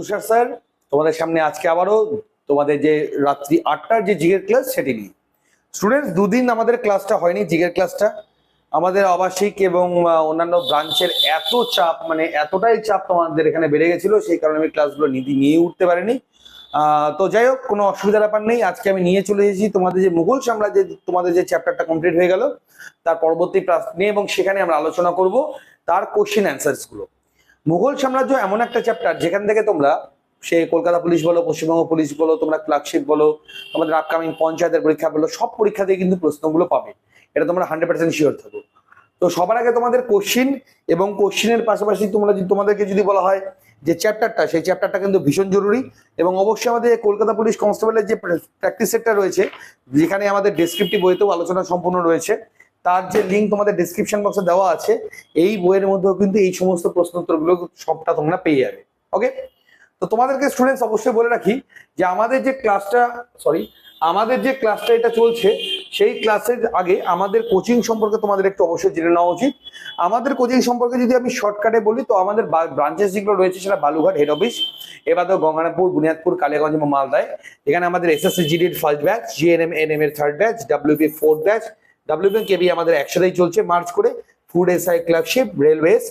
তুষার sir, তোমাদের সামনে আজকে আবারও তোমাদের যে রাত্রি আটটার যে জিগের ক্লাস সেটি নিয়ে। স্টুডেন্টস দুদিন আমাদের ক্লাসটা হয়নি, জিগের ক্লাসটা। আমাদের আবাসিক এবং অন্যান্য ব্রাঞ্চের এত চাপ মানে এতটাই চাপ তোমাদের এখানে বেড়ে গেছিল, সেই কারণে আমি ক্লাসগুলো নীতি নিয়ে উঠতে পারিনি। তো যাই হোক, কোনো অসুবিধার ব্যাপার নেই, আজকে আমি নিয়ে চলে এসেছি তোমাদের যে মুঘল সাম্রাজ্যের, তোমাদের যে চ্যাপ্টারটা কমপ্লিট হয়ে গেল, তার পরবর্তী ক্লাস নিয়ে এবং সেখানে আমরা আলোচনা করব, তার কোশ্চেন অ্যান্সার্সগুলো। মুঘল সাম্রাজ্য এমন একটা চ্যাপ্টার যেখান থেকে তোমরা, সে কলকাতা পুলিশ বলো, পশ্চিমবঙ্গ পুলিশ বলো, তোমরা ক্লার্কশিপ বলো, তোমাদের আপকামিং পঞ্চায়েতের পরীক্ষা বলো, সব পরীক্ষাতেই কিন্তু প্রশ্নগুলো পাবে। এটা তোমরা হান্ড্রেড পার্সেন্ট শিওর থাকো। তো সবার আগে তোমাদের কোশ্চিন এবং কোশ্চিনের পাশাপাশি তোমরা যদি, তোমাদেরকে যদি বলা হয় যে চ্যাপ্টারটা সেই চ্যাপ্টারটা কিন্তু ভীষণ জরুরি এবং অবশ্যই আমাদের কলকাতা পুলিশ কনস্টেবলের যে প্র্যাকটিস সেটটা রয়েছে, যেখানে আমাদের ডেসক্রিপটিভ বইতেও আলোচনা সম্পূর্ণ রয়েছে তার যে লিঙ্ক তোমাদের ডিসক্রিপশন বক্সে দেওয়া আছে, এই বইয়ের মধ্যেও কিন্তু এই সমস্ত প্রশ্ন উত্তরগুলো সবটা তোমরা পেয়ে যাবে ওকে তো তোমাদেরকে স্টুডেন্টস অবশ্যই বলে রাখি যে আমাদের যে ক্লাসটা সরি আমাদের যে ক্লাসটা এটা চলছে, সেই ক্লাসের আগে আমাদের কোচিং সম্পর্কে তোমাদের একটু অবশ্যই জেনে নেওয়া উচিত। আমাদের কোচিং সম্পর্কে যদি আমি শর্টকাটে বলি, তো আমাদের ব্রাঞ্চেস যেগুলো রয়েছে সেটা বালুঘাট হেড অফিস এবার তো গঙ্গারামপুর বুনিয়াদপুর, কালিয়াগঞ্জ এবং মালদায়। এখানে আমাদের এসএসসি জিডির ফার্স্ট ব্যাচ জিএনএম এনএম এর third batch WP fourth batch WP KB আমাদের একসাথেই চলছে মার্চ করে ফুড এসআই ক্লার্কশিপ রেলওয়েজ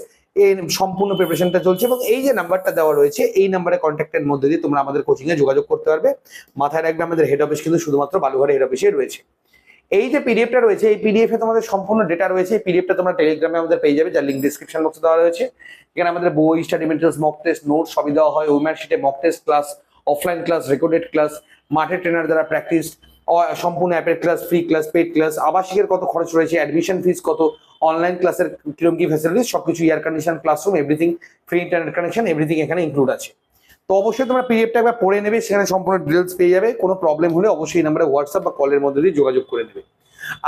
এই সম্পূর্ণ প্রিপারেশনটা চলছে এবং এই যে নাম্বারটা দেওয়া রয়েছে, এই নাম্বারে কন্ট্যাক্টের মধ্যে দিয়ে তোমরা আমাদের কোচিং এ যোগাযোগ করতে পারবে। মাথায় রাখবে আমাদের হেড অফিস কিন্তু শুধুমাত্র বালুঘাট হেড অফিসে রয়েছে। এই যে পিডিএফটা রয়েছে, এই পিডিএফ এ তোমাদের সম্পূর্ণ ডেটা রয়েছে। এই পিডিএফটা তোমরা টেলিগ্রামে আমাদের পেয়ে যাবে, যার লিঙ্ক ডিসক্রিপশন বক্সে দেওয়া রয়েছে। এখানে আমাদের বই study materials mock test note সবই দেওয়া হয়। ওইমার শিটে mock test class offline class recorded class মাঠে ট্রেনার দ্বারা প্র্যাকটিস সম্পূর্ণ অ্যাপের class free class paid class আবাসিকের কত খরচ রয়েছে অ্যাডমিশন ফিস কত অনলাইন ক্লাসের কীরকম কি ফ্যাসিলিটিস সবকিছু air condition classroom everything free internet connection everything এখানে ইনক্লুড আছে। তো অবশ্যই তোমরা পিডিএফটা একবার পড়ে নেবে, সেখানে সম্পূর্ণ ডিটেলস পেয়ে যাবে, কোনো প্রবলেম হলে অবশ্যই এই নাম্বারে হোয়াটসঅ্যাপ বা কলের মধ্যে দিয়ে যোগাযোগ করে নেবে।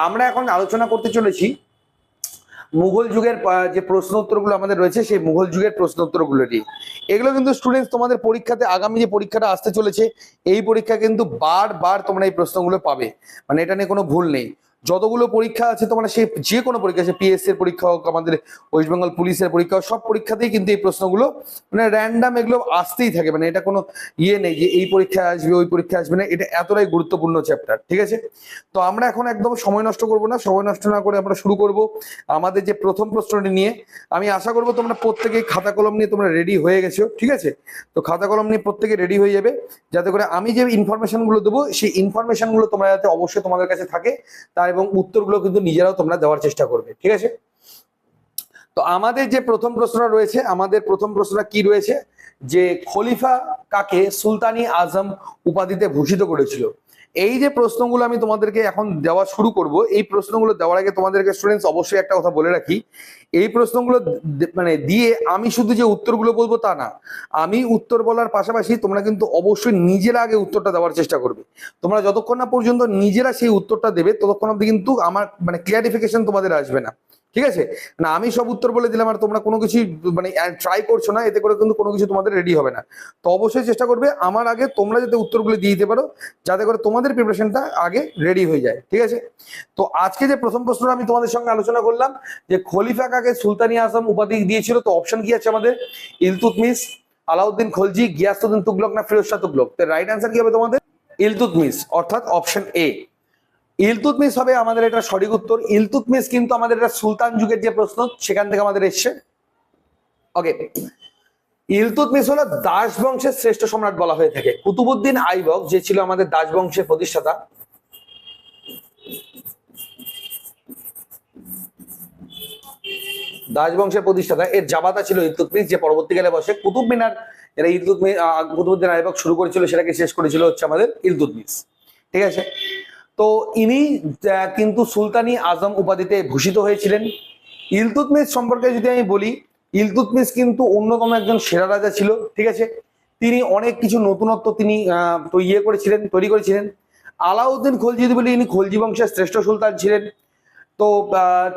আমরা এখন আলোচনা করতে চলেছি মুঘল যুগের যে প্রশ্ন উত্তরগুলো আমাদের রয়েছে, সেই মুঘল যুগের প্রশ্ন উত্তরগুলো নিয়ে। এগুলো কিন্তু স্টুডেন্টস তোমাদের পরীক্ষাতে, আগামী যে পরীক্ষাটা আসতে চলেছে, এই পরীক্ষা কিন্তু বারবার তোমরা এই প্রশ্নগুলো পাবে। মানে এটা নিয়ে কোনো ভুল নেই। যতগুলো পরীক্ষা আছে তোমরা সেই যে কোনো পরীক্ষা, সে পিএসসি এর পরীক্ষা হোক, আমাদের ওয়েস্ট বেঙ্গল পুলিশের পরীক্ষা হোক, সব পরীক্ষাতেই কিন্তু এই প্রশ্নগুলো মানে র্যান্ডাম এগুলো আসতেই থাকে। মানে এটা কোনো ইয়ে নেই যে এই পরীক্ষা আসবে, ওই পরীক্ষা আসবে না, এটা এতটাই গুরুত্বপূর্ণ চ্যাপ্টার ঠিক আছে? তো আমরা এখন একদম সময় নষ্ট করব না, সময় নষ্ট না করে আমরা শুরু করব আমাদের যে প্রথম প্রশ্নটি নিয়ে। আমি আশা করব তোমরা প্রত্যেকেই খাতা কলম নিয়ে তোমরা রেডি হয়ে গেছো, ঠিক আছে? তো খাতা কলম নিয়ে প্রত্যেকে রেডি হয়ে যাবে, যাতে করে আমি যে ইনফরমেশনগুলো দেবো, সেই ইনফরমেশনগুলো তোমরা যাতে অবশ্যই তোমাদের কাছে থাকে, তার এবং উত্তরগুলো কিন্তু নিজেরাও তোমরা দেওয়ার চেষ্টা করবে, ঠিক আছে? তো আমাদের যে প্রথম প্রশ্নটা রয়েছে, আমাদের প্রথম প্রশ্নটা কি রয়েছে? যে খলিফা কাকে সুলতানি আজম উপাধিতে ভূষিত করেছিল? এই যে প্রশ্নগুলো আমি তোমাদেরকে এখন দেওয়া শুরু করব, এই প্রশ্নগুলো দেওয়ার আগে তোমাদেরকে স্টুডেন্টস অবশ্যই একটা কথা বলে রাখি। এই প্রশ্নগুলো মানে দিয়ে আমি শুধু যে উত্তরগুলো বলব তা না, আমি উত্তর বলার পাশাপাশি তোমরা কিন্তু অবশ্যই নিজেরা আগে উত্তরটা দেওয়ার চেষ্টা করবে। তোমরা যতক্ষণ না পর্যন্ত নিজেরা সেই উত্তরটা দেবে, ততক্ষণ অব্দি কিন্তু আমার মানে ক্লিয়ারিফিকেশন তোমাদের আসবে না। ঠিক আছে? না, আমি সব উত্তর বলে দিলাম আর তোমরা কোনো কিছু মানে ট্রাই করছ না, এতে করে কিন্তু কোনো কিছু তোমাদের রেডি হবে না। তো অবশ্যই চেষ্টা করবে, আমার আগে তোমরা যাতে উত্তরগুলো দিয়ে দিতে পারো, যাতে করে তোমাদের প্রিপারেশনটা আগে রেডি হয়ে যায়, ঠিক আছে? তো আজকে যে প্রথম প্রশ্নটা আমি তোমাদের সঙ্গে আলোচনা করলাম, যে খলিফা কাকে সুলতানি আসাম উপাধি দিয়েছিল, তো অপশন কি আছে আমাদের? ইলতুতমিস আলাউদ্দিন খলজি গিয়াসুদ্দিন তুগলক না ফিরোজ শাহ তুগলক? তো রাইট অ্যান্সার কি হবে তোমাদের? ইলতুতমিস অর্থাৎ অপশন এ ইলতুতমিস হবে আমাদের এটা সঠিক উত্তর। ইলতুতমিস কিন্তু আমাদের এটা সুলতান যুগের যে প্রশ্ন, সেখান থেকে আমাদের এসছে। ওকে ইলতুতমিস হলো দাস বংশের শ্রেষ্ঠ সম্রাট বলা হয়ে থাকে। কুতুবুদ্দিন আইবক, যে ছিল আমাদের দাস বংশের প্রতিষ্ঠাতা, দাস বংশের প্রতিষ্ঠাতা, এর জাবাতা ছিল ইলতুতমিস যে পরবর্তীকালে বসে কুতুব মিনার যারা ইলতুতমিস কুতুবুদ্দিন আইবক শুরু করেছিল, সেটাকে শেষ করেছিল হচ্ছে আমাদের ইলতুতমিস ঠিক আছে? তো ইনি কিন্তু সুলতানি আজম উপাধিতে ভূষিত হয়েছিলেন। ইলতুতমিস সম্পর্কে যদি আমি বলি ইলতুতমিস কিন্তু অন্যতম একজন সেরা রাজা ছিল, ঠিক আছে? তিনি অনেক কিছু নতুনত্ব তিনি ইয়ে করেছিলেন, তৈরি করেছিলেন। আলাউদ্দিন খলজি যদি বলি, ইনি খলজি বংশের শ্রেষ্ঠ সুলতান ছিলেন। তো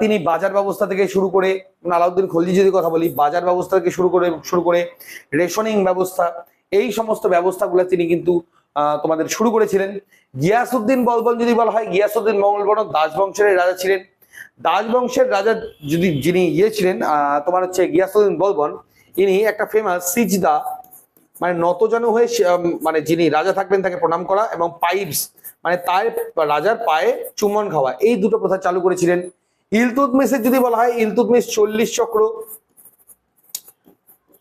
তিনি বাজার ব্যবস্থা থেকে শুরু করে, আলাউদ্দিন খলজি যদি কথা বলি, বাজার ব্যবস্থা থেকে শুরু করে শুরু করে রেশনিং ব্যবস্থা, এই সমস্ত ব্যবস্থাগুলো তিনি কিন্তু তোমাদের শুরু করেছিলেন। গিয়াসুদ্দিন বলবন যদি বলা হয় গিয়াসুদ্দিন মঙ্গলবর্ণ দাস বংশের রাজা ছিলেন। দাস বংশের রাজা যদি, যিনি ইয়ে ছিলেন তোমার হচ্ছে গিয়াসুদ্দিন বলবন, ইনি একটা ফেমাস সিজদা মানে নতজানু হয়ে মানে যিনি রাজা থাকবেন তাকে প্রণাম করা এবং পাইপস মানে তার রাজার পায়ে চুম্বন খাওয়া, এই দুটো প্রথা চালু করেছিলেন। ইলতুতমিসের যদি বলা হয় ইলতুতমিস চল্লিশ চক্র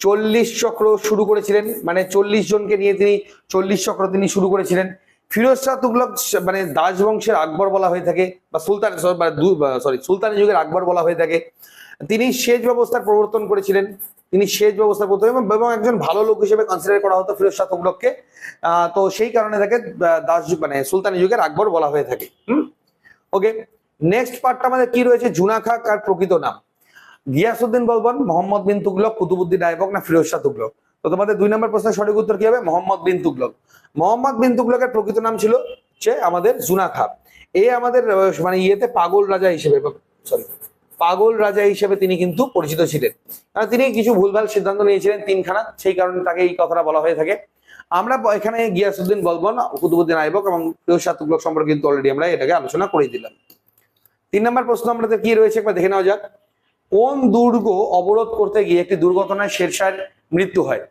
চল্লিশ চক্র শুরু করেছিলেন মানে চল্লিশ জনকে নিয়ে তিনি চল্লিশ চক্র তিনি শুরু করেছিলেন। ফিরোজ শাহ তুগলক মানে দাস বংশের আকবর বলা হয়ে থাকে, বা সুলতান, সরি সুলতানি যুগের আকবর বলা হয়ে থাকে। তিনি সেচ ব্যবস্থার প্রবর্তন করেছিলেন, তিনি সেচ ব্যবস্থা প্রবর্তন এবং- একজন ভালো লোক হিসেবে কনসিডার করা হতো ফিরোজ শাহ তুগলককে। তো সেই কারণে তাকে দাস মানে সুলতানি যুগের আকবর বলা হয়ে থাকে। ওকে নেক্সট পার্টটা আমাদের কি রয়েছে? জুনা খাক আর প্রকৃত নাম। গিয়াসুদ্দিন বলবন, মোহাম্মদ বিন তুগলক কুতুবুদ্দিন আইবক না ফিরোজ শাহ তুগলক? তো তোমাদের দুই নম্বর প্রশ্নের সঠিক উত্তর কি হবে? মোহাম্মদ বিন তুগলক। মোহাম্মদ বিন তুগলকের প্রকৃত নাম ছিল হচ্ছে আমাদের জুনা খা এ আমাদের মানে ইয়েতে পাগল রাজা হিসেবে সরি পাগল রাজা হিসেবে তিনি কিন্তু পরিচিত ছিলেন। কারণ তিনি কিছু ভুলভাল সিদ্ধান্ত নিয়েছিলেন তিনখানা, সেই কারণে তাকে এই কথাটা বলা হয়ে থাকে। আমরা এখানে গিয়াসুদ্দিন বলবন কুতুবুদ্দিন আইবক এবং ফিরোজ তুগলক সম্পর্কে কিন্তু অলরেডি আমরা এটাকে আলোচনা করে দিলাম। তিন নম্বর প্রশ্ন আমাদের কি রয়েছে? একবার দেখে নেওয়া যাক। কোন দুর্গ অবরোধ করতে গিয়ে একটি দুর্ঘটনায় শেরশাহের মৃত্যু হয়?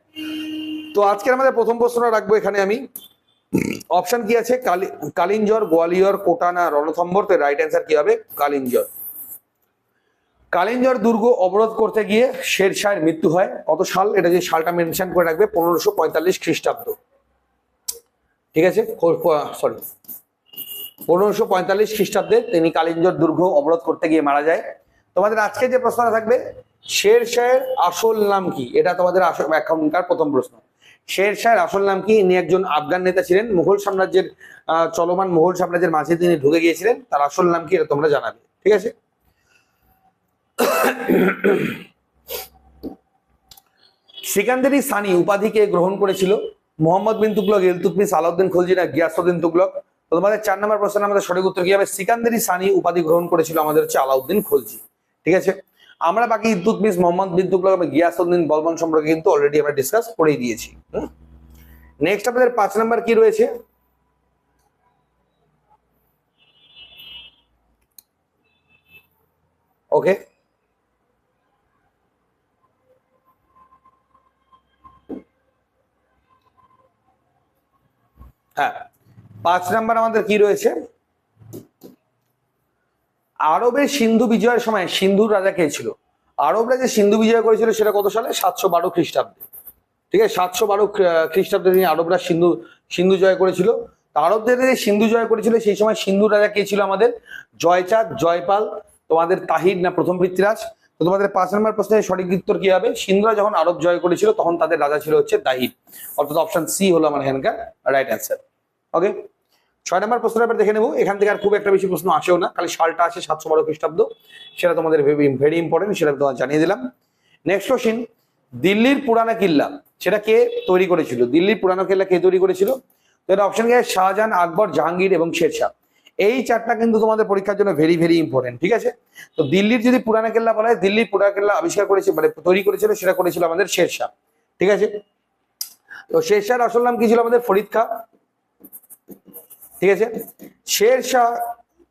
তো আজকের আমাদের প্রথম প্রশ্নটা রাখব এখানে আমি। অপশন কি আছে? কালি- কালিঞ্জর, গোয়ালিয়র, কোটানা, রণথম্বর, তো রাইট অ্যান্সার কি হবে? কালিঞ্জর। কালিঞ্জর দুর্গ অবরোধ করতে গিয়ে শেরশাহের মৃত্যু হয়। কত সাল? এটা যে সালটা মেনশন করে রাখবে, পনেরোশো পঁয়তাল্লিশ খ্রিস্টাব্দ। ঠিক আছে? সরি পনেরোশো পঁয়তাল্লিশ খ্রিস্টাব্দে তিনি কালিঞ্জর দুর্গ অবরোধ করতে গিয়ে মারা যায়। তোমাদের আজকে যে প্রশ্নটা থাকবে শের শাহের আসল নাম কি? এটা তোমাদের আসল এখনকার প্রথম প্রশ্ন। শের শাহের আসল নাম কি? ইনি একজন আফগান নেতা ছিলেন, মুঘল সাম্রাজ্যের চলমান মুঘল সাম্রাজ্যের মাঝে তিনি ঢুকে গিয়েছিলেন। তার আসল নাম কি? এটা তোমরা জানাবে। ঠিক আছে? সিকান্দারি সানি উপাধিকে গ্রহণ করেছিল মোহাম্মদ বিন তুগলক ইলতুতমিস আলাউদ্দিন খলজি না গিয়াসউদ্দিন তুগলক। তোমাদের চার নম্বর প্রশ্ন আমাদের সঠিক উত্তর কি হবে? সিকান্দারি সানি উপাধি গ্রহণ করেছিল আমাদের হচ্ছে আলাউদ্দিন খলজি। ঠিক আছে? আমরা বাকি ইলতুতমিস মোহাম্মদ বিন তুগলক এবং গিয়াসউদ্দিন বলবন সম্পর্কে কিন্তু অলরেডি আমরা ডিসকাস করেই দিয়েছি নেক্সট আমাদের পাঁচ নাম্বার কি রয়েছে? ওকে হ্যাঁ পাঁচ নাম্বার আমাদের কি রয়েছে? আরবের সিন্ধু বিজয়ের সময় সিন্ধুর রাজা কে ছিল? আরবরা যে সিন্ধু বিজয় করেছিল সেটা কত সালে? সাতশো বারো খ্রিস্টাব্দে। ঠিক আছে, সাতশো বারো খ্রিস্টাব্দে তিনি আরবরা সিন্ধু সিন্ধু জয় করেছিল। আরবদের যে সিন্ধু জয় করেছিল, সেই সময় সিন্ধু রাজা কে ছিল আমাদের? জয়চাঁদ, জয়পাল, তোমাদের তাহির না প্রথম পৃথ্বীরাজ? তো তোমাদের পাঁচ নম্বর প্রশ্নের সঠিক উত্তর কি হবে? সিন্ধুরা যখন আরব জয় করেছিল, তখন তাদের রাজা ছিল হচ্ছে তাহির। অর্থাৎ অপশন সি হলো আমার এখানকার রাইট অ্যান্সার ওকে ছয় নম্বর প্রশ্নটা এবার দেখে নেব। এখান থেকে আর খুব একটা বেশি প্রশ্ন আসেও না। খালি সালটা আসে সাতশো বারো খ্রিস্টাব্দ। সেটা তোমাদের ভেরি ইম্পর্টেন্ট সেটা তোমার জানিয়ে দিলাম। নেক্সট কোশ্চিন দিল্লির পুরানা কিল্লা, সেটা কে তৈরি করেছিল? দিল্লির পুরানো কিল্লা কে তৈরি করেছিল? এটা অপশন কে শাহজাহান আকবর, জাহাঙ্গীর এবং শেরশাহ এই চারটা কিন্তু তোমাদের পরীক্ষার জন্য ভেরি ভেরি ইম্পর্টেন্ট ঠিক আছে? তো দিল্লির যদি পুরানা কেল্লা বলা হয়, দিল্লির পুরানা কেল্লা আবিষ্কার করেছে মানে তৈরি করেছিল, সেটা করেছিল আমাদের শেরশাহ ঠিক আছে? তো শেরশাহর আসল নাম কি ছিল আমাদের? ফরিদ খা। ঠিক আছে? শের শাহ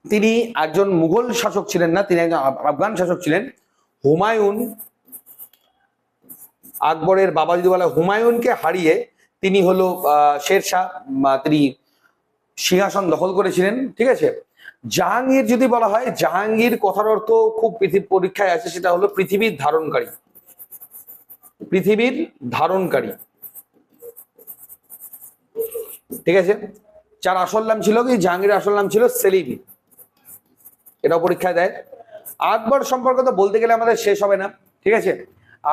তিনি একজন মুঘল শাসক ছিলেন না, তিনি একজন আফগান শাসক ছিলেন। হুমায়ুন, আকবরের বাবা যদি বলা হুমায়ুনকে হারিয়ে তিনি হলো শের শাহ তিনি সিংহাসন দখল করেছিলেন, ঠিক আছে? জাহাঙ্গীর যদি বলা হয়, জাহাঙ্গীর কথার অর্থ খুব পরীক্ষায় আছে, সেটা হলো পৃথিবীর ধারণকারী। পৃথিবীর ধারণকারী। ঠিক আছে? যার আসল নাম ছিল কি? জাহাঙ্গীরের আসল নাম ছিল সেলিম। এটাও পরীক্ষায় দেয়। আকবর সম্পর্কে তো বলতে গেলে আমাদের শেষ হবে না, ঠিক আছে?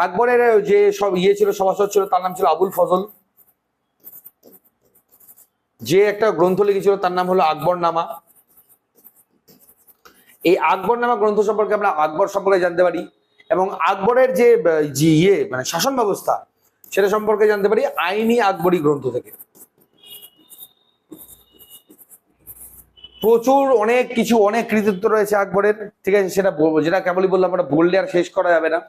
আকবরের যে সব ইয়ে ছিল, সভাসদ ছিল, তার নাম ছিল আবুল ফজল। যে একটা গ্রন্থ লিখেছিল, তার নাম হলো আকবর নামা এই আকবর নামা গ্রন্থ সম্পর্কে আমরা আকবর সম্পর্কে জানতে পারি এবং আকবরের যে ইয়ে মানে শাসন ব্যবস্থা, সেটা সম্পর্কে জানতে পারি আইনি আকবরী গ্রন্থ থেকে। প্রচুর অনেক কিছু, অনেক কৃতিত্ব রয়েছে আকবরের, ঠিক আছে? সেটা যেটা কেবলই বললাম আমরা বললে আর শেষ করা যাবে না।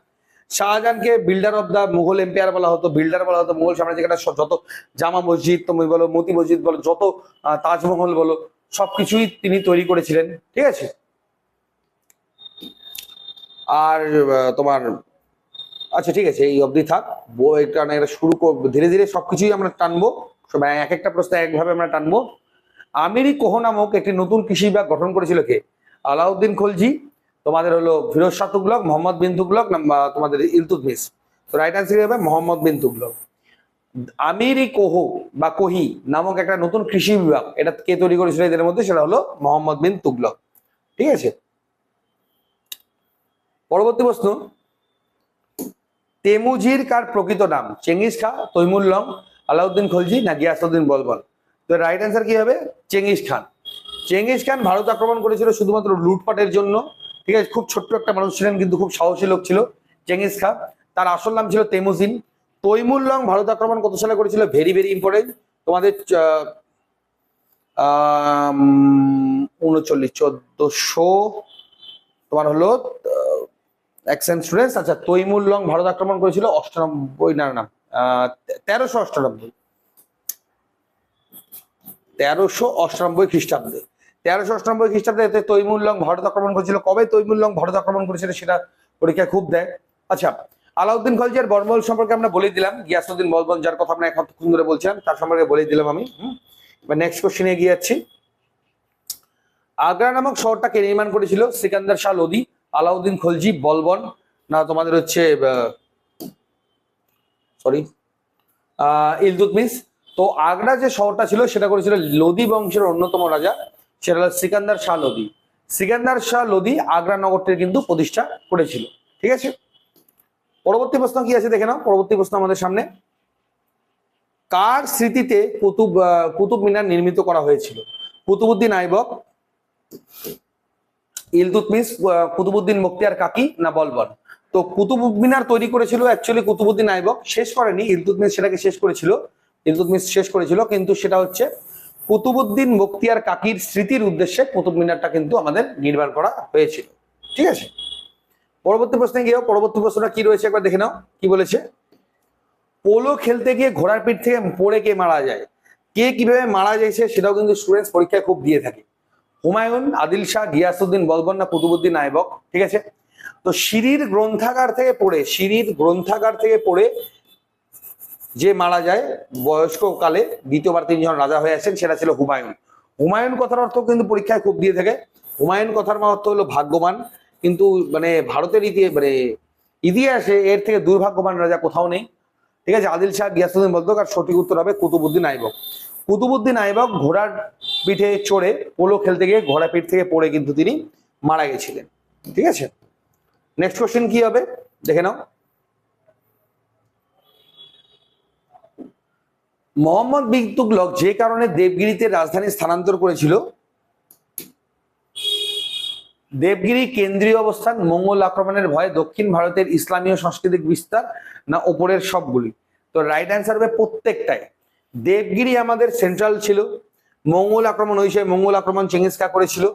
শাহজাহানকে builder of the Mughal empire বলা হতো বিল্ডার বলা হতো, মুঘল সাম্রাজ্যের একটা স- যত জামা মসজিদ তুমি বলো, মতি মসজিদ বলো, যত তাজমহল বলো, সবকিছুই তিনি তৈরি করেছিলেন, ঠিক আছে? আর তোমার আচ্ছা ঠিক আছে, এই অবধি থাক। বই কারণ এটা শুরু করব ধীরে ধীরে সবকিছুই আমরা টানবো। এক একটা প্রশ্ন একভাবে আমরা টানবো। আমিরি কোহ নামক একটি নতুন কৃষি বিভাগ গঠন করেছিল কে? আলাউদ্দিন খলজি, তোমাদের হলো ফিরোজ শাহ তুগলক মোহাম্মদ বিন তুগলক তোমাদের ইলতুতমিস তো রাইট অ্যান্সার হবে? মোহাম্মদ বিন তুগলক আমিরি কোহ বা কোহি নামক একটা নতুন কৃষি বিভাগ, এটা কে তৈরি করেছিল এদের মধ্যে? সেটা হলো মোহাম্মদ বিন তুগলক ঠিক আছে? পরবর্তী প্রশ্ন। তেমুজির কার প্রকৃত নাম? চেঙ্গিস খা তৈমুল্লং আলাউদ্দিন খলজি না গিয়াসউদ্দিন বলবন তো রাইট অ্যান্সার কি হবে? Genghis Khan. Genghis Khan Bharat আক্রমণ করেছিল শুধুমাত্র লুটপাটের জন্য। ঠিক আছে, খুব ছোট্ট একটা মানুষ ছিলেন, কিন্তু খুব সাহসী লোক ছিল চেঙ্গিস খান। তার আসল নাম ছিল তেমুজিন। তৈমুল লং ভারত আক্রমণ কত সালে করেছিল? ভেরি ভেরি ইম্পর্টেন্ট তোমাদের উনচল্লিশ, চোদ্দশো, তোমার হলো অ্যাকসেন্ট স্টুডেন্টস আচ্ছা তৈমুল্লং ভারত আক্রমণ করেছিল অষ্টানব্বই, না না তেরোশো অষ্টানব্বই। তেরোশো অষ্টানব্বই খ্রিস্টাব্দে। তেরোশো অষ্টানব্বই খ্রিস্টাব্দে এতে তৈমুল্লং ভারত আক্রমণ করেছিল। কবে তৈমুল্লং ভারত আক্রমণ করেছিল সেটা পরীক্ষায় খুব দেয়। আচ্ছা আলাউদ্দিন খলজির বর্মল সম্পর্কে আমরা বলে দিলাম। গিয়াসুদ্দিন বলবন যার কথা আমরা এতক্ষণ ধরে বলছিলাম, তার সম্পর্কে বলে দিলাম আমি। এবার নেক্সট কোশ্চেনে এগিয়ে যাচ্ছি। আগ্রা নামক শহরটা কে নির্মাণ করেছিল সিকান্দার শাহ লোদি আলাউদ্দিন খলজি, বলবন। না, তোমাদের হচ্ছে সরি ইলতুতমিস তো আগ্রা যে শহরটা ছিল, সেটা করেছিল লোদি বংশের অন্যতম রাজা, সেটা হলো সিকান্দার শাহ লোদি সিকান্দার শাহ লোদি আগ্রা নগরটির কিন্তু প্রতিষ্ঠা করেছিল। ঠিক আছে? পরবর্তী প্রশ্ন কি আছে দেখে নাও। পরবর্তী প্রশ্ন আমাদের সামনে। কার স্মৃতিতে কুতুব কুতুব মিনার নির্মিত করা হয়েছিল? কুতুবুদ্দিন আইবক ইলতুতমিস কুতুবুদ্দিন মুক্তিয়ার কাকি না বলবন? তো কুতুব মিনার তৈরি করেছিল অ্যাকচুয়ালি কুতুবুদ্দিন আইবক। শেষ করেনি ইলতুতমিস সেটাকে শেষ করেছিল। ইলতুতমিস শেষ করেছিল, কিন্তু সেটা হচ্ছে কুতুবুদ্দিন মুক্তিয়ার কাকির স্মৃতির উদ্দেশ্যে কুতুব মিনারটা কিন্তু আমাদের নির্মাণ করা হয়েছিল। ঠিক আছে? পরবর্তী প্রশ্নে গিয়েও, পরবর্তী প্রশ্নটা কি রয়েছে একবার দেখে নাও, কি বলেছে? পোলো খেলতে গিয়ে ঘোড়ার পিঠ থেকে পড়ে কে মারা যায়? কে কীভাবে মারা যাইছে সেটাও কিন্তু স্টুডেন্টস পরীক্ষায় খুব দিয়ে থাকে। হুমায়ুন, আদিল শাহ গিয়াসুদ্দিন বলবন না কুতুবুদ্দিন আইবক ঠিক আছে? তো সিঁড়ির গ্রন্থাগার থেকে পড়ে, সিঁড়ির গ্রন্থাগার থেকে পড়ে যে মারা যায় বয়স্ক কালে দ্বিতীয়বার তিনি যখন রাজা হয়ে আসেন সেটা ছিল হুমায়ুন। হুমায়ুন কথার অর্থ কিন্তু পরীক্ষায় খুব দিয়ে থাকে। হুমায়ুন কথার অর্থ হলো ভাগ্যবান। কিন্তু মানে ভারতের ইতি মানে ইতিহাসে এর থেকে দুর্ভাগ্যবান রাজা কোথাও নেই। ঠিক আছে, আদিল শাহ, গিয়াসুদ্দিন বলতো আর সঠিক উত্তর হবে কুতুবুদ্দিন আইবক। কুতুবুদ্দিন আইবক ঘোড়ার পিঠে চড়ে পোলো খেলতে গিয়ে ঘোড়া পিঠ থেকে পড়ে কিন্তু তিনি মারা গেছিলেন। ঠিক আছে? নেক্সট কোশ্চেন কি হবে? দেখে নাও। মোহাম্মদ বিন তুগলক যে কারণে দেবগিরিতে রাজধানী স্থানান্তর করেছিল, দেবগিরি কেন্দ্রীয় অবস্থান, মঙ্গল আক্রমণের ভয়ে দক্ষিণ ভারতের ইসলামীয় সাংস্কৃতিক বিস্তার না ওপরের সবগুলি। তো রাইট অ্যান্সার হবে প্রত্যেকটাই। দেবগিরি আমাদের সেন্ট্রাল ছিল, মঙ্গল আক্রমণ হয়েছে মঙ্গল আক্রমণ চেঙ্গিস খা করেছিল।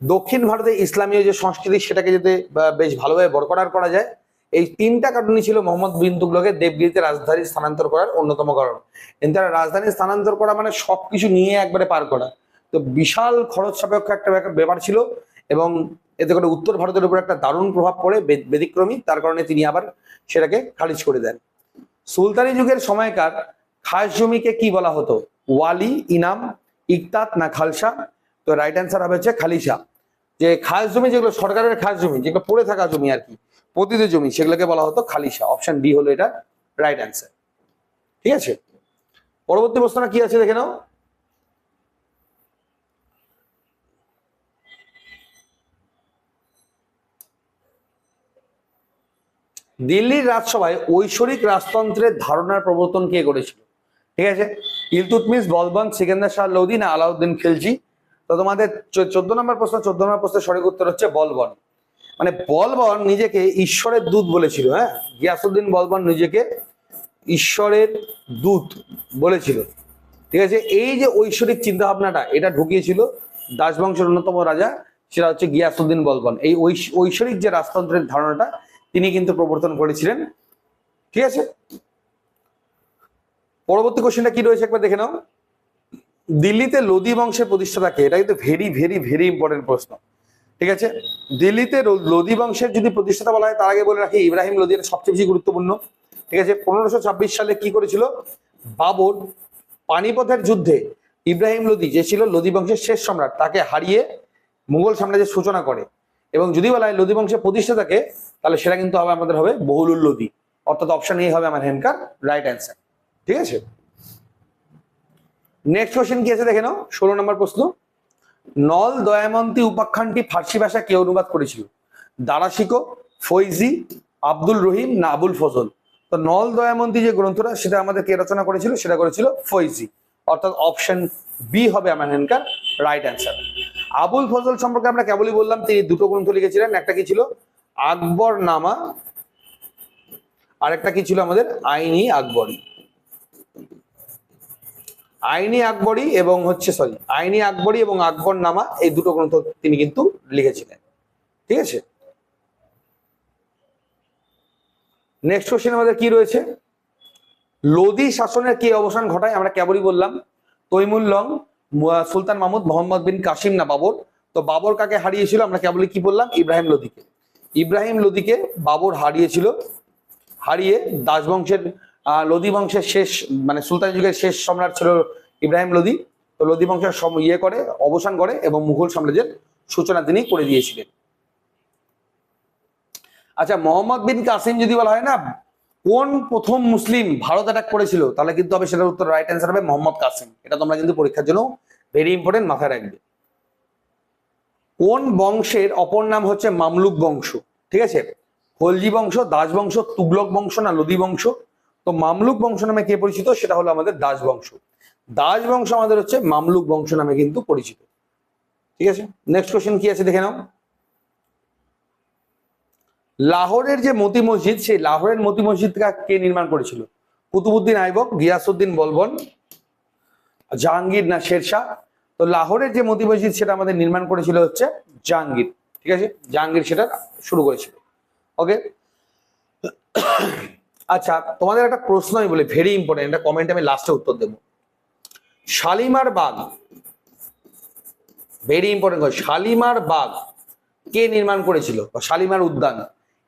দক্ষিণ ভারতে ইসলামীয় যে সংস্কৃতি, সেটাকে যাতে বেশ ভালোভাবে বরকরার করা যায় এই তিনটা কারণই ছিল মোহাম্মদ বিন তুগলকের দেবগিরিতে রাজধানী স্থানান্তর করার অন্যতম কারণ। কিন্তু রাজধানী স্থানান্তর করা মানে সবকিছু নিয়ে একবারে পার করা। তো বিশাল খরচ সাপেক্ষ একটা ব্যাপার- ছিল এবং এতে করে উত্তর ভারতের উপর একটা দারুণ প্রভাব পড়ে ব্যতিক্রমী তার কারণে তিনি আবার সেটাকে খারিজ করে দেন। সুলতানি যুগের সময়কার খাস জমিকে কি বলা হতো? ওয়ালি, ইনাম, ইকতাত না খালসা? তো রাইট অ্যান্সার হবে হচ্ছে খালিসা। যে খাস জমি যেগুলো সরকারের খাস জমি যেগুলো পড়ে থাকা জমি আর কি পতিত জমি, সেগুলোকে বলা হতো খালিসা অপশন ডি হলো এটা রাইট অ্যান্সার ঠিক আছে? পরবর্তী প্রশ্নটা কি আছে দেখে নাও। দিল্লির রাজসভায় ঐশ্বরিক রাজতন্ত্রের ধারণার প্রবর্তন কে করেছিল? ঠিক আছে? ইলতুতমিস বলবন সিকেন্দার শাহ লোদি না আলাউদ্দিন খিলজি? তো তোমাদের চোদ্দ নম্বর প্রশ্ন, চোদ্দ নম্বর প্রশ্নের সঠিক উত্তর হচ্ছে বলবন মানে বলবন নিজেকে ঈশ্বরের দূত বলেছিল হ্যাঁ? গিয়াসুদ্দিন বলবন নিজেকে ঈশ্বরের দূত বলেছিল। ঠিক আছে? এই যে ঐশ্বরিক চিন্তা ভাবনাটা এটা ঢুকিয়েছিল দাসবংশের অন্যতম রাজা, সেটা হচ্ছে গিয়াসুদ্দিন বলবন। এই ঐশ- ঐশ্বরিক যে রাজতন্ত্রের ধারণাটা, তিনি কিন্তু প্রবর্তন করেছিলেন। ঠিক আছে? পরবর্তী কোশ্চেনটা কি রয়েছে একবার দেখে নাও। দিল্লিতে লোদি বংশের প্রতিষ্ঠাতাকে এটা কিন্তু ভেরি ভেরি ভেরি ইম্পর্টেন্ট প্রশ্ন। ঠিক আছে? দিল্লিতে লোদি বংশের যদি প্রতিষ্ঠাতা বলা হয়, তার আগে বলে রাখি, ইব্রাহিম লোদি এটা সবচেয়ে বেশি গুরুত্বপূর্ণ। ঠিক আছে? পনেরোশো সালে কি করেছিল? বাবর পানিপথের যুদ্ধে ইব্রাহিম লোদি যে ছিল লোদি বংশের শেষ সম্রাট, তাকে হারিয়ে মুঘল সাম্রাজ্যের সূচনা করে। এবং যদি বলা হয় লোদি বংশের প্রতিষ্ঠাতাকে, তাহলে সেটা কিন্তু হবে আমাদের হবে বহুলুল লোদি অর্থাৎ অপশন এই হবে আমার হেনকার রাইট অ্যান্সার ঠিক আছে? নেক্সট কোশ্চেন কি আছে দেখে নাও? ষোলো নম্বর প্রশ্ন। নল দয়ামন্তী উপাখ্যানটি ফার্সি ভাষা কে অনুবাদ করেছিল? দারাশিকো, ফৈজি, আব্দুল রহিম, না আবুল ফজল। তো নল দয়ামন্তী যে গ্রন্থটা, সেটা আমাদের কে রচনা করেছিল? সেটা করেছিল ফৈজি। অর্থাৎ অপশন বি হবে আমার এখানকার রাইট অ্যান্সার আবুল ফজল সম্পর্কে আমরা কেবলই বললাম, তিনি দুটো গ্রন্থ লিখেছিলেন। একটা কি ছিল? আকবর নামা আরেকটা কি ছিল আমাদের? আইনি আকবরী। আইনি আকবরী এবং হচ্ছে সরি আইনি আকবরী এবং আকবর নামা এই দুটো গ্রন্থ তিনি কিন্তু লিখেছিলেন। ঠিক আছে? নেক্সট কোশ্চেন আমাদের কি রয়েছে? লোদি শাসনের কি অবসান ঘটায়? আমরা কেবলই বললাম তৈমুল লং সুলতান মাহমুদ মোহাম্মদ বিন কাসিম না বাবর। তো বাবর কাকে হারিয়েছিল? আমরা কেবলই কি বললাম? ইব্রাহিম লোদিকে ইব্রাহিম লোদিকে বাবর হারিয়েছিল হারিয়ে দাস বংশের আহ, লোদি বংশের শেষ মানে সুলতান যুগের শেষ সম্রাট ছিল ইব্রাহিম লোদি। তো লোদি বংশের ইয়ে করে, অবসান করে এবং মুঘল সাম্রাজ্যের সূচনা তিনি করে দিয়েছিলেন। আচ্ছা মোহাম্মদ বিন কাসিম যদি বলা হয় না, কোন প্রথম মুসলিম ভারত অ্যাটাক করেছিল, তাহলে কিন্তু হবে সেটার উত্তর রাইট অ্যান্সার হবে মোহাম্মদ কাসিম। এটা তোমরা কিন্তু পরীক্ষার জন্য ভেরি ইম্পর্টেন্ট মাথায় রাখবে। কোন বংশের অপর নাম হচ্ছে মামলুক বংশ? ঠিক আছে? খলজি বংশ, দাস বংশ, তুগলক বংশ না লোদি বংশ? তো মামলুক বংশ নামে কে পরিচিত? সেটা হলো আমাদের দাস বংশ। দাস বংশ আমাদের হচ্ছে মামলুক বংশ নামে কিন্তু পরিচিত। ঠিক আছে? নেক্সট কোশ্চেন কি আছে দেখে নাও। লাহোরের যে মতি মসজিদ, সেই লাহোরের মতি মসজিদ কে নির্মাণ করেছিল? কুতুবুদ্দিন আইবক গিয়াসুদ্দিন বলবন, জাহাঙ্গীর না শেরশাহ? তো লাহোরের যে মতি মসজিদ, সেটা আমাদের নির্মাণ করেছিল হচ্ছে জাহাঙ্গীর। ঠিক আছে? জাহাঙ্গীর সেটা শুরু করেছিল। ওকে আচ্ছা তোমাদের একটা প্রশ্ন আমি বলি ভেরি ইম্পর্টেন্ট একটা কমেন্টে আমি লাস্টে উত্তর দেবো। শালিমার বাঘ ভেরি ইম্পর্টেন্ট শালিমার বাঘ কে নির্মাণ করেছিল? বা শালিমার উদ্যান,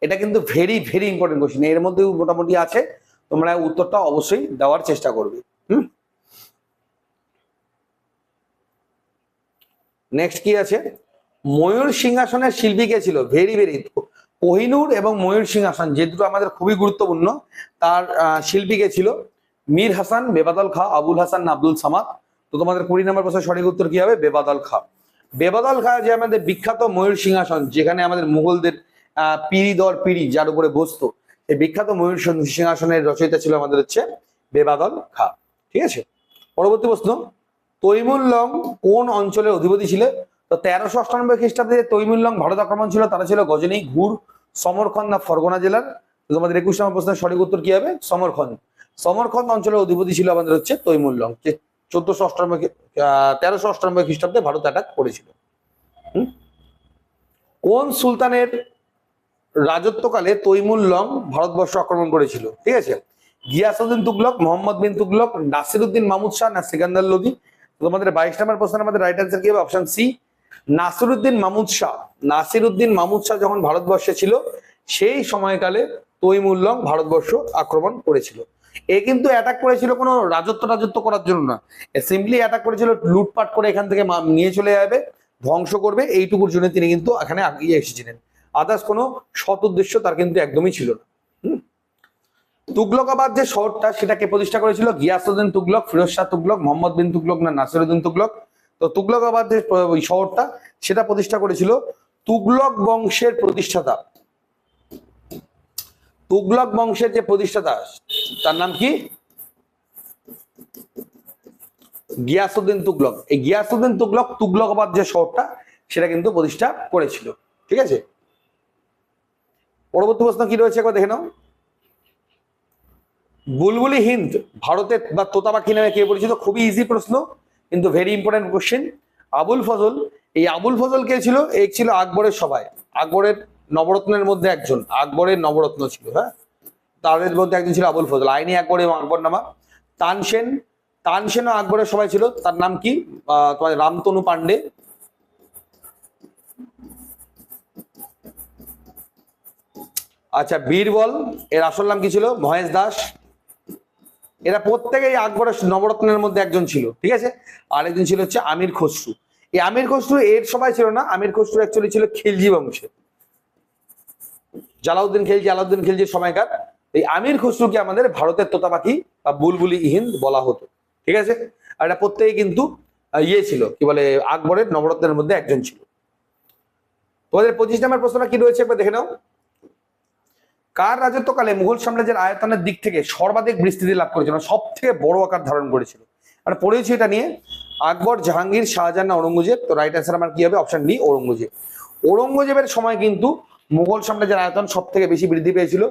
এটা কিন্তু ভেরি ভেরি ইম্পর্টেন্ট কোশ্চেন এর মধ্যে মোটামুটি আছে, তোমরা উত্তরটা অবশ্যই দেওয়ার চেষ্টা করবে, হুম? নেক্সট কি আছে? ময়ূর সিংহাসনের শিল্পী কে ছিল? ভেরি ভেরি কোহিনুর এবং ময়ূর সিংহাসন, যে দুটো আমাদের খুবই গুরুত্বপূর্ণ, তার শিল্পী কে ছিল? মীর হাসান, বেবাদল খা, আবুল হাসান, আব্দুল সামাদ। তো তোমাদের কুড়ি নম্বর প্রশ্নের সঠিক উত্তর কি হবে? বেবাদল খা। বেবাদল খা যে আমাদের বিখ্যাত ময়ূর সিংহাসন, যেখানে আমাদের মুঘলদের পিড়ি দর পিড়ি যার উপরে বসতো এই বিখ্যাত ময়ূর সিংহাসনের রচয়িতা ছিল আমাদের হচ্ছে বেবাদল খা। ঠিক আছে? পরবর্তী প্রশ্ন তৈমুল্লং কোন অঞ্চলের অধিপতি ছিল তো তেরোশো অষ্টানব্বই খ্রিস্টাব্দে যে তৈমুল্লং ভারত আক্রমণ ছিল, তারা ছিল গজনী, ঘুর, সমরখন্দ না ফরগনা জেলার। তোমাদের একুশ নম্বর প্রশ্নের সঠিক উত্তর কি হবে? সমরখন্দ। সমরখন্দ অঞ্চলের অধিপতি ছিল আমাদের হচ্ছে তৈমুল্লং, যে চোদ্দশো অষ্টানব্বই তেরোশো অষ্টানব্বই খ্রিস্টাব্দে ভারত অ্যাটাক করেছিল? কোন সুলতানের রাজত্বকালে তৈমুল্লং ভারতবর্ষ আক্রমণ করেছিল? ঠিক আছে? গিয়াসউদ্দিন তুগলক, মোহাম্মদ বিন তুগলক নাসিরুদ্দিন মাহমুদ শাহ না সিকান্দার লোদি তোমাদের বাইশ নম্বর প্রশ্ন আমাদের রাইট অ্যান্সার কি হবে? Option C Nasiruddin Mahmud Shah. Nasiruddin Mahmud Shah যখন ভারতবর্ষে ছিল, সেই সময়কালে তৈমুল্লং ভারতবর্ষ আক্রমণ করেছিল। এ কিন্তু অ্যাটাক করেছিল কোনো রাজত্ব রাজত্ব করার জন্য না। সিম্পলি অ্যাটাক করেছিল, লুটপাট করে এখান থেকে নিয়ে চলে যাবে, ধ্বংস করবে, এইটুকুর জন্য তিনি কিন্তু এখানে আগিয়ে এসেছিলেন। আদার্স কোনো সৎ উদ্দেশ্য তার কিন্তু একদমই ছিল না? তুগলকাবাদ যে শহরটা, সেটাকে প্রতিষ্ঠা করেছিল গিয়াসউদ্দিন তুগলক, ফিরোজ শাহ তুগলক, মোহাম্মদ বিন তুগলক না নাসিরুদ্দিন তুগলক। তো তুগলকাবাদ যে শহরটা, সেটা প্রতিষ্ঠা করেছিল তুগলক বংশের প্রতিষ্ঠাতা। তুগলক বংশের যে প্রতিষ্ঠাতা, তার নাম কি? গিয়াসউদ্দিন তুগলক। এই গিয়াসউদ্দিন তুগলক তুগলকাবাদ যে শহরটা, সেটা কিন্তু প্রতিষ্ঠা করেছিল। ঠিক আছে? পরবর্তী প্রশ্ন কি রয়েছে একবার দেখে নাও। বুলবুলি হিন্দ, ভারতের বা তোতা নামে কে পরিচিত? খুবই ইজি প্রশ্ন। কিন্তু very important question Abul Fazal, এই আবুল ফজল কে ছিল? এই ছিল আকবরের সবাই। আকবরের নবরত্নের মধ্যে একজন, আকবরের নবরত্ন ছিল হ্যাঁ? তাদের মধ্যে একজন ছিল আবুল ফজল, আইনি আকবর এবং আকবর নামা তানসেন তানসেন ও আকবরের সবাই ছিল, তার নাম কি? তোমার রামতনু পান্ডে আচ্ছা বীরবল, এর আসল নাম কি ছিল? মহেশ দাস। এরা প্রত্যেকেই আকবরের নবরত্নের মধ্যে একজন ছিল, ঠিক আছে? আর একজন ছিল হচ্ছে আমির খসরু। এই আমির খসরু এর সবাই ছিল না, আমির খসরু অ্যাকচুয়ালি ছিল খিলজি বংশে জালাউদ্দিন খিলজি, আলাউদ্দিন খিলজির সময়কার। এই আমির খসরুকে আমাদের ভারতের তোতা পাখি বা বুলবুলি হিন্দ বলা হতো, ঠিক আছে? আর এটা প্রত্যেকে কিন্তু ইয়ে ছিল, কি বলে, আকবরের নবরত্নের মধ্যে একজন ছিল। তোমাদের পঁচিশ নম্বর প্রশ্নটা কি রয়েছে একবার দেখে নাও। কার রাজত্বকালে মুঘল সাম্রাজ্যের আয়তনের দিক থেকে সর্বাধিক বিস্তৃতি লাভ করেছিল? সব থেকে বড় আকার ধারণ করেছিল। আর পড়েছি এটা নিয়ে। আকবর, জাহাঙ্গীর, শাহজাহান না ঔরঙ্গজেব। তো রাইট অ্যান্সার আমার কি হবে? Option D Aurangzeb. ঔরঙ্গজেবের সময় কিন্তু মুঘল সাম্রাজ্যের আয়তন সব থেকে বেশি বৃদ্ধি পেয়েছিল।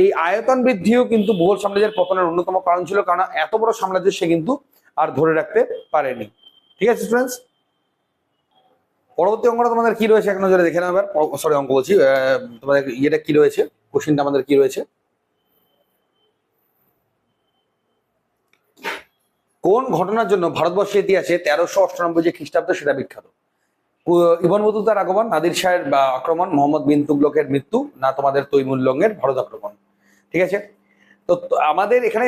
এই আয়তন বৃদ্ধিও কিন্তু মুঘল সাম্রাজ্যের পতনের অন্যতম কারণ ছিল। কারণ এত বড় সাম্রাজ্য সে কিন্তু আর ধরে রাখতে পারেনি। ঠিক আছে স্টুডেন্টস পরবর্তী অঙ্কটা তোমাদের কি রয়েছে? এক নজরে দেখে নাও এবার। সরি অঙ্ক বলছি। তোমাদের ইয়েটা কি রয়েছে? কোশ্চিনটা আমাদের কি রয়েছে? কোন ঘটনার জন্য ভারতবর্ষের ইতিহাসে তেরোশো অষ্টানব্বই যে খ্রিস্টাব্দ সেটা বিখ্যাত? ইবন বতুতার আগমন নাদির শাহের আক্রমণ, মোহাম্মদ বিন তুগলকের মৃত্যু, না তোমাদের তৈমুল্লঙ্গের ভারত আক্রমণ। ঠিক আছে? তো আমাদের এখানে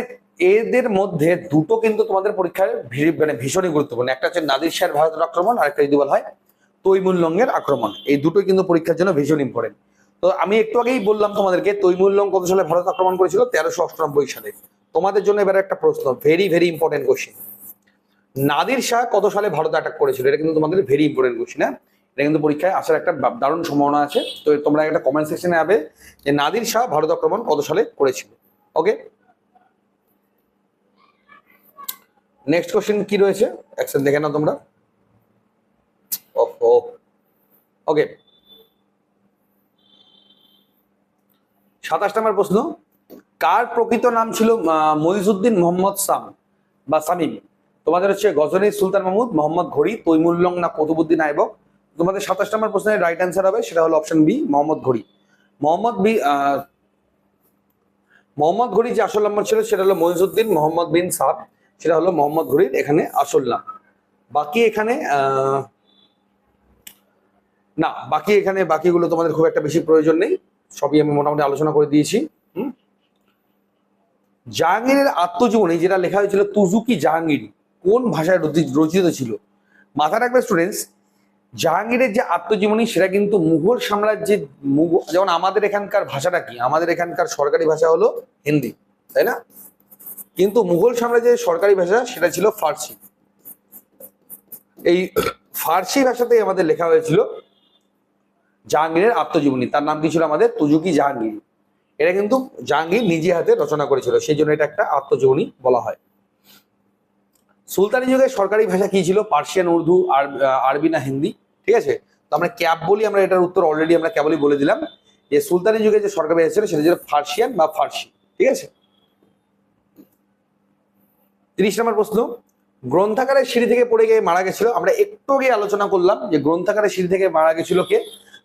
এদের মধ্যে দুটো কিন্তু তোমাদের পরীক্ষায় মানে ভীষণই গুরুত্বপূর্ণ। একটা হচ্ছে নাদির শাহের ভারতের আক্রমণ আর একটা যদি বলা হয় তৈমুল্লঙ্গের আক্রমণ। এই দুটোই কিন্তু পরীক্ষার জন্য ভীষণ ইম্পর্টেন্ট তো আমি একটু আগেই বললাম তোমাদেরকে তৈমুল্লং কত সালে ভারত আক্রমণ করেছিল? তেরোশো অষ্টানব্বই সালে। তোমাদের জন্য এবার একটা প্রশ্ন very very important question Nadir Shah কত সালে ভারত অ্যাটাক করেছিল? এটা কিন্তু তোমাদের ভেরি ইম্পর্টেন্ট কোশ্চেন হ্যাঁ? এটা কিন্তু পরীক্ষায় আসার একটা দারুণ সম্ভাবনা আছে। তো তোমরা একটা কমেন্ট সেকশনে যাবে যে নাদির শাহ ভারত আক্রমণ কত সালে করেছিল? ওকে নেক্সট কোশ্চেন কি রয়েছে? অ্যাকশন দেখে নাও তোমরা। ওকে সাতাশ নম্বর প্রশ্ন। কার প্রকৃত নাম ছিল আহ, মইজুদ্দিন মোহাম্মদ সাম বা সামিম? তোমাদের হচ্ছে গজনী সুলতান মাহমুদ মোহাম্মদ ঘড়ি তৈমুল্লং না কতুবুদ্দিন আইবক? তোমাদের সাতাশ নম্বর প্রশ্নের রাইট অ্যান্সার হবে সেটা হলো অপশন বি মোহাম্মদ ঘড়ি। মোহাম্মদ বি মোহাম্মদ ঘড়ি যে আসল নম্বর ছিল সেটা হলো মইজুদ্দিন মোহাম্মদ বিন সাব সেটা হলো মোহাম্মদ ঘড়ির এখানে আসল নাম। বাকি এখানে না বাকি এখানে বাকিগুলো তোমাদের খুব একটা বেশি প্রয়োজন নেই। সবই আমি মোটামুটি আলোচনা করে দিয়েছি। হুম? জাহাঙ্গীরের আত্মজীবনী যেটা লেখা হয়েছিল তুজুকি জাহাঙ্গীর, কোন ভাষায় রচি- রচিত ছিল? মাথা রাখবে স্টুডেন্টস জাহাঙ্গীরের যে আত্মজীবনী সেটা কিন্তু মুঘল সাম্রাজ্যের মুঘল যেমন আমাদের এখানকার ভাষাটা কি? আমাদের এখানকার সরকারি ভাষা হলো হিন্দি, তাই না? কিন্তু মুঘল সাম্রাজ্যের সরকারি ভাষা সেটা ছিল ফার্সি। এই ফার্সি ভাষাতেই আমাদের লেখা হয়েছিল জাহাঙ্গীরের আত্মজীবনী। তার নাম কি ছিল আমাদের? তুজুকি জাহাঙ্গীর। এটা কিন্তু জাহাঙ্গীর নিজে হাতে রচনা করেছিল। সেই জন্য এটা একটা আত্মজীবনী বলা হয়। সুলতানি যুগের সরকারি ভাষা কি ছিল? পার্সিয়ান, উর্দু, আরবি না হিন্দি। ঠিক আছে? তো আমরা ক্যাব বলি, আমরা এটার উত্তর অলরেডি আমরা কেবলই বলে দিলাম। যে সুলতানি যুগে যে সরকারি ভাষা ছিল, সেটা ছিল ফার্সিয়ান বা ফার্সি। ঠিক আছে? তিরিশ নম্বর প্রশ্ন। গ্রন্থাগারের সিঁড়ি থেকে পড়ে গিয়ে মারা গেছিল। আমরা একটু আগে আলোচনা করলাম যে গ্রন্থাগারের সিঁড়ি থেকে মারা গেছিল কে?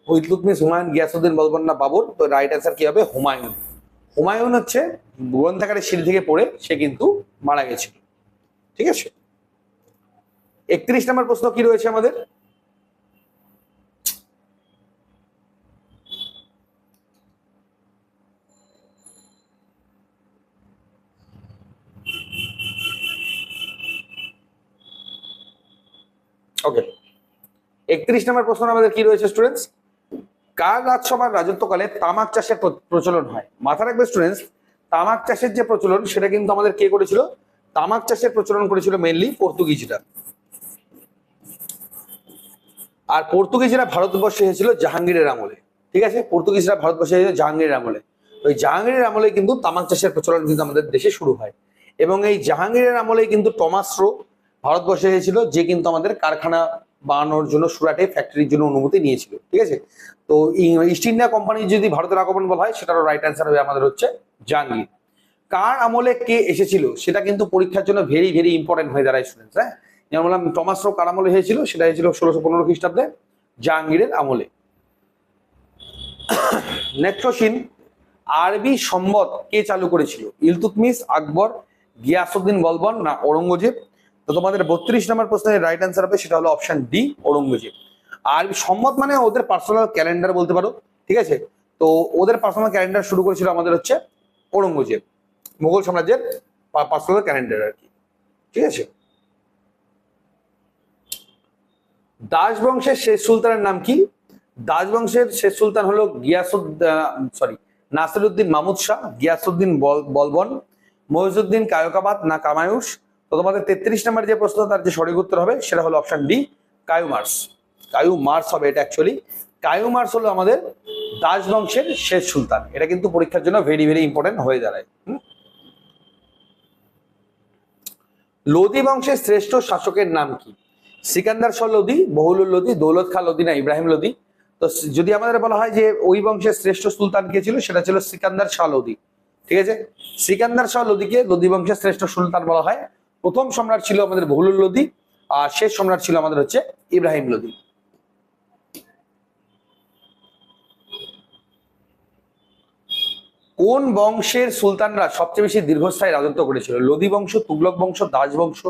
ইলতুতমিশ হুমায়ুন গিয়াসুদ্দিন বলবন্না বাবর, তো রাইট অ্যান্সার কি হবে? হুমায়ুন। হুমায়ুন হচ্ছে গ্রন্থাগারের সিঁড়ি থেকে পড়ে সে কিন্তু মারা গেছিল ঠিক আছে? একত্রিশ নম্বর প্রশ্ন কি রয়েছে আমাদের? ওকে একত্রিশ নম্বর প্রশ্ন আমাদের কি রয়েছে স্টুডেন্টস কার রাজসভার রাজত্বকালে তামাক চাষের প্র- প্রচলন হয়? মাথা রাখবে স্টুডেন্টস তামাক চাষের যে প্রচলন, সেটা কিন্তু আমাদের কে করেছিল? তামাক চাষের প্রচলন করেছিল মেনলি পর্তুগিজরা। আর পর্তুগিজরা ভারতবর্ষে এসেছিল জাহাঙ্গীরের আমলে। ঠিক আছে? পর্তুগিজরা ভারতবর্ষে এসেছিল জাহাঙ্গীরের আমলে। ওই জাহাঙ্গীরের আমলে কিন্তু তামাক চাষের প্রচলন কিন্তু আমাদের দেশে শুরু হয়। এবং এই জাহাঙ্গীরের আমলে কিন্তু টমাস রো ভারতবর্ষে এসেছিল, যে কিন্তু আমাদের কারখানা বানানোর জন্য সুরাটে ফ্যাক্টরির জন্য অনুমতি নিয়েছিল, ঠিক আছে? তো ইস্ট ইন্ডিয়া কোম্পানি যদি ভারতের আগমন বলা হয়, সেটারও রাইট অ্যান্সার হবে আমাদের হচ্ছে জাহাঙ্গীর। কার আমলে কে এসেছিল, সেটা কিন্তু পরীক্ষার জন্য ভেরি ভেরি ইম্পর্টেন্ট হয়ে দাঁড়ায় স্টুডেন্টস হ্যাঁ? যেমন বললাম টমাস রো কার আমলে হয়েছিল? সেটা হয়েছিল ষোলোশো পনেরো খ্রিস্টাব্দে জাহাঙ্গীরের আমলে। কোশ্চিন আরবি সম্বত কে চালু করেছিল? ইলতুতমিস আকবর গিয়াসুদ্দিন বলবন না, ঔরঙ্গজেব? তো তোমাদের বত্রিশ নম্বর প্রশ্নের রাইট অ্যান্সার হবে, সেটা হলো অপশন ডি ঔরঙ্গজেব আর সম্মত মানে ওদের পার্সোনাল ক্যালেন্ডার বলতে পারো, ঠিক আছে? তো ওদের পার্সোনাল ক্যালেন্ডার শুরু করেছিল আমাদের হচ্ছে ঔরঙ্গজেব মুঘল সাম্রাজ্যের পার্সোনাল ক্যালেন্ডার আর কি, ঠিক আছে? দাস বংশের শেষ সুলতানের নাম কি? দাস বংশের শেষ সুলতান হলো গিয়াসুদ্দিন সরি নাসিরুদ্দিন মামুদ শাহ, গিয়াসুদ্দিন বল- বলবন, মহিজুদ্দিন কায়কাবাদ না কামায়ুস তো তোমাদের তেত্রিশ নম্বর যে প্রশ্ন, তার যে সঠিক উত্তর হবে, সেটা হলো option D Kayumars Kayumars হবে এটা অ্যাকচুয়ালি কায়ু মার্স হলো আমাদের দাস বংশের শেষ সুলতান। এটা কিন্তু পরীক্ষার জন্য ভেরি ভেরি ইম্পর্টেন্ট হয়ে দাঁড়ায়? লোদি বংশের শ্রেষ্ঠ শাসকের নাম কি? সিকান্দার শাহ লোদি বহুলুল লোদি, দৌলত খা লোদি না, ইব্রাহিম লোদি। তো যদি আমাদের বলা হয় যে ওই বংশের শ্রেষ্ঠ সুলতান কে ছিল, সেটা ছিল সিকান্দার শাহ লোদি। ঠিক আছে? সিকান্দার শাহ লোদিকে লোদি বংশের শ্রেষ্ঠ সুলতান বলা হয়। প্রথম সম্রাট ছিল আমাদের বহুলুল লোদি আর শেষ সম্রাট ছিল আমাদের হচ্ছে ইব্রাহিম লোদি কোন বংশের সুলতানরা সবচেয়ে বেশি দীর্ঘস্থায়ী রাজত্ব করেছিল? লোদি বংশ, তুগলক বংশ, দাস বংশ,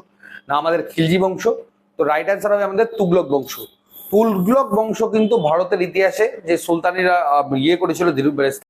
না আমাদের খিলজি বংশ? তো রাইট অ্যান্সার হবে আমাদের তুগলক বংশ। তুগলক বংশ কিন্তু ভারতের ইতিহাসে যে সুলতানিরা ইয়ে করেছিল